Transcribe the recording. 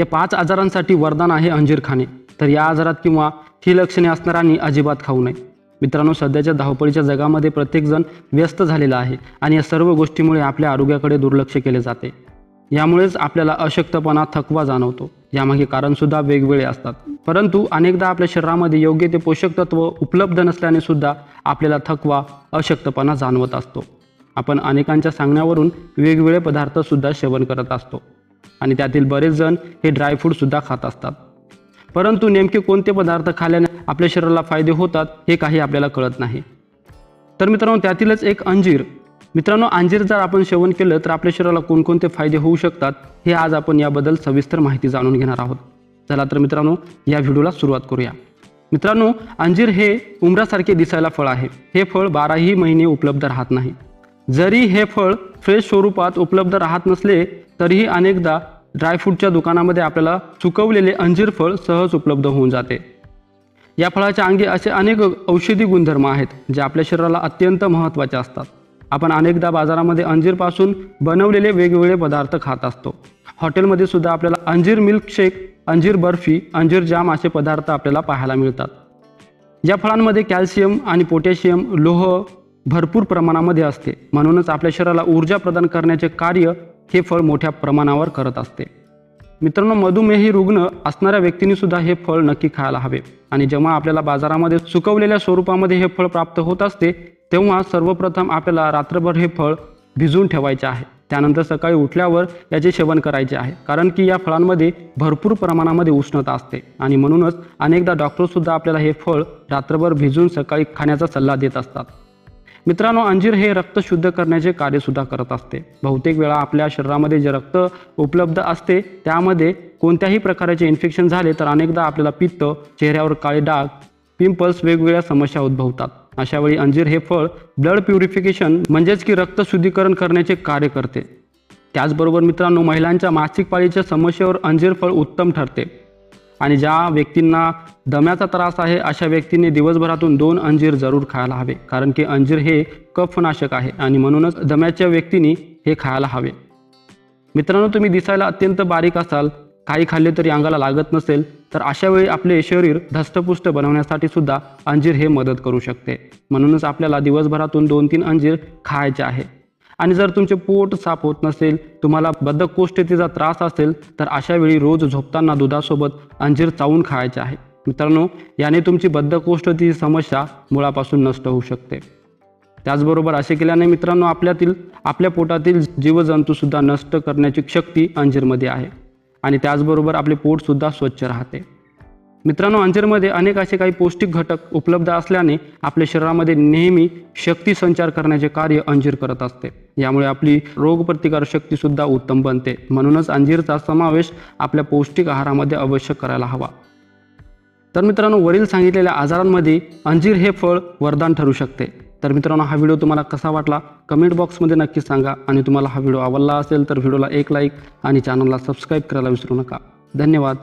या पाच आजारांसाठी वरदान आहे अंजीर खाणे. तर या आजारात किंवा ही लक्षणे असणाऱ्यांनी अजिबात खाऊ नये. मित्रांनो सध्याच्या धावपळीच्या जगामध्ये प्रत्येकजण व्यस्त झालेला आहे आणि या सर्व गोष्टीमुळे आपल्या आरोग्याकडे दुर्लक्ष केले जाते. यामुळेच आपल्याला अशक्तपणा थकवा जाणवतो. यामागे कारणसुद्धा वेगवेगळे असतात. परंतु अनेकदा आपल्या शरीरामध्ये योग्य ते पोषक तत्व उपलब्ध नसल्याने सुद्धा आपल्याला थकवा अशक्तपणा जाणवत असतो. आपण अनेकांच्या सांगण्यावरून वेगवेगळे पदार्थसुद्धा सेवन करत असतो. आणि त्यातील बरेच जण हे ड्रायफ्रूटसुद्धा खात असतात. परंतु नेमके कोणते पदार्थ खाल्ल्याने आपल्या शरीराला फायदे होतात हे काही आपल्याला कळत नाही. तर मित्रांनो त्यातीलच एक अंजीर. मित्रांनो अंजीर जर आपण सेवन केलं तर आपल्या शरीराला कोणकोणते फायदे होऊ शकतात हे आज आपण याबद्दल सविस्तर माहिती जाणून घेणार आहोत. चला तर मित्रांनो या व्हिडिओला सुरुवात करूया. मित्रांनो अंजीर हे उमरासारखे दिसायला फळ आहे. हे फळ बाराही महिने उपलब्ध राहत नाही. जरी हे फळ फ्रेश स्वरूपात उपलब्ध राहत नसले तरीही अनेकदा ड्रायफ्रूटच्या दुकानामध्ये आपल्याला सुकवलेले अंजीर फळ सहज उपलब्ध होऊन जाते. या फळाच्या अंगी असे अनेक औषधी गुणधर्म आहेत जे आपल्या शरीराला अत्यंत महत्त्वाचे असतात. आपण अनेकदा बाजारामध्ये अंजीरपासून बनवलेले वेगवेगळे पदार्थ खात असतो. हॉटेलमध्ये सुद्धा आपल्याला अंजीर मिल्कशेक अंजीर बर्फी अंजीर जाम असे पदार्थ आपल्याला पाहायला मिळतात. या फळांमध्ये कॅल्शियम आणि पोटॅशियम लोह भरपूर प्रमाणामध्ये असते. म्हणूनच आपल्या शरीराला ऊर्जा प्रदान करण्याचे कार्य हे फळ मोठ्या प्रमाणावर करत असते. मित्रांनो मधुमेही रुग्ण असणाऱ्या व्यक्तींनीसुद्धा हे फळ नक्की खायला हवे. आणि जेव्हा आपल्याला बाजारामध्ये सुकवलेल्या स्वरूपामध्ये हे फळ प्राप्त होत असते तेव्हा सर्वप्रथम आपल्याला रात्रभर हे फळ भिजवून ठेवायचे आहे. त्यानंतर सकाळी उठल्यावर याचे सेवन करायचे आहे. कारण की या फळांमध्ये भरपूर प्रमाणामध्ये उष्णता असते. आणि म्हणूनच अनेकदा डॉक्टरसुद्धा आपल्याला हे फळ रात्रभर भिजवून सकाळी खाण्याचा सल्ला देत असतात. मित्रांनो अंजीर हे रक्त शुद्ध करण्याचे कार्यसुद्धा करत असते. बहुतेक वेळा आपल्या शरीरामध्ये जे रक्त उपलब्ध असते त्यामध्ये कोणत्याही प्रकारचे इन्फेक्शन झाले तर अनेकदा आपल्याला पित्त चेहऱ्यावर काळे डाग पिंपल्स वेगवेगळ्या समस्या उद्भवतात. अशावेळी अंजीर हे फळ ब्लड प्युरिफिकेशन म्हणजेच की रक्त शुद्धीकरण करण्याचे कार्य करते. त्याचबरोबर मित्रांनो महिलांच्या मासिक पाळीच्या समस्येवर अंजीर फळ उत्तम ठरते. आणि ज्या व्यक्तींना दम्याचा त्रास आहे अशा व्यक्तींनी दिवसभरातून दोन अंजीर जरूर खायला हवे. कारण की अंजीर हे कफनाशक आहे आणि म्हणूनच दम्याच्या व्यक्तींनी हे खायला हवे. मित्रांनो तुम्ही दिसायला अत्यंत बारीक असाल काही खाल्ले तरी अंगाला लागत नसेल तर अशा वेळी आपले शरीर धष्टपुष्ट बनवण्यासाठी सुद्धा अंजीर हे मदत करू शकते. म्हणूनच आपल्याला दिवसभरातून दोन तीन अंजीर खायचे आहे. आणि जर तुमचे पोट साफ होत नसेल तुम्हाला बद्धकोष्ठतेचा त्रास असेल तर अशा वेळी रोज झोपताना दुधासोबत अंजीर चावून खायचे आहे. मित्रांनो याने तुमची बद्धकोष्ठतेची समस्या मुळापासून नष्ट होऊ शकते. त्याचबरोबर असे केल्याने मित्रांनो आपल्यातील आपल्या पोटातील जीवजंतूसुद्धा नष्ट करण्याची शक्ती अंजीरमध्ये आहे. आणि त्याचबरोबर आपले पोटसुद्धा स्वच्छ राहते. मित्रांनो अंजीरमध्ये अनेक असे काही पौष्टिक घटक उपलब्ध असल्याने आपल्या शरीरामध्ये नेहमी शक्ती संचार करण्याचे कार्य अंजीर करत असते. यामुळे आपली रोगप्रतिकार शक्तीसुद्धा उत्तम बनते. म्हणूनच अंजीरचा समावेश आपल्या पौष्टिक आहारामध्ये अवश्य करायला हवा. तर मित्रांनो वरील सांगितलेल्या आजारांमध्ये अंजीर हे फळ वरदान ठरू शकते. तर मित्रांनो हा व्हिडिओ तुम्हाला कसा वाटला? कमेंट बॉक्समध्ये नक्की सांगा. आणि तुम्हाला हा व्हिडिओ आवडला असेल तर व्हिडिओला एक लाईक आणि चॅनलला सबस्क्राईब करायला विसरू नका. धन्यवाद.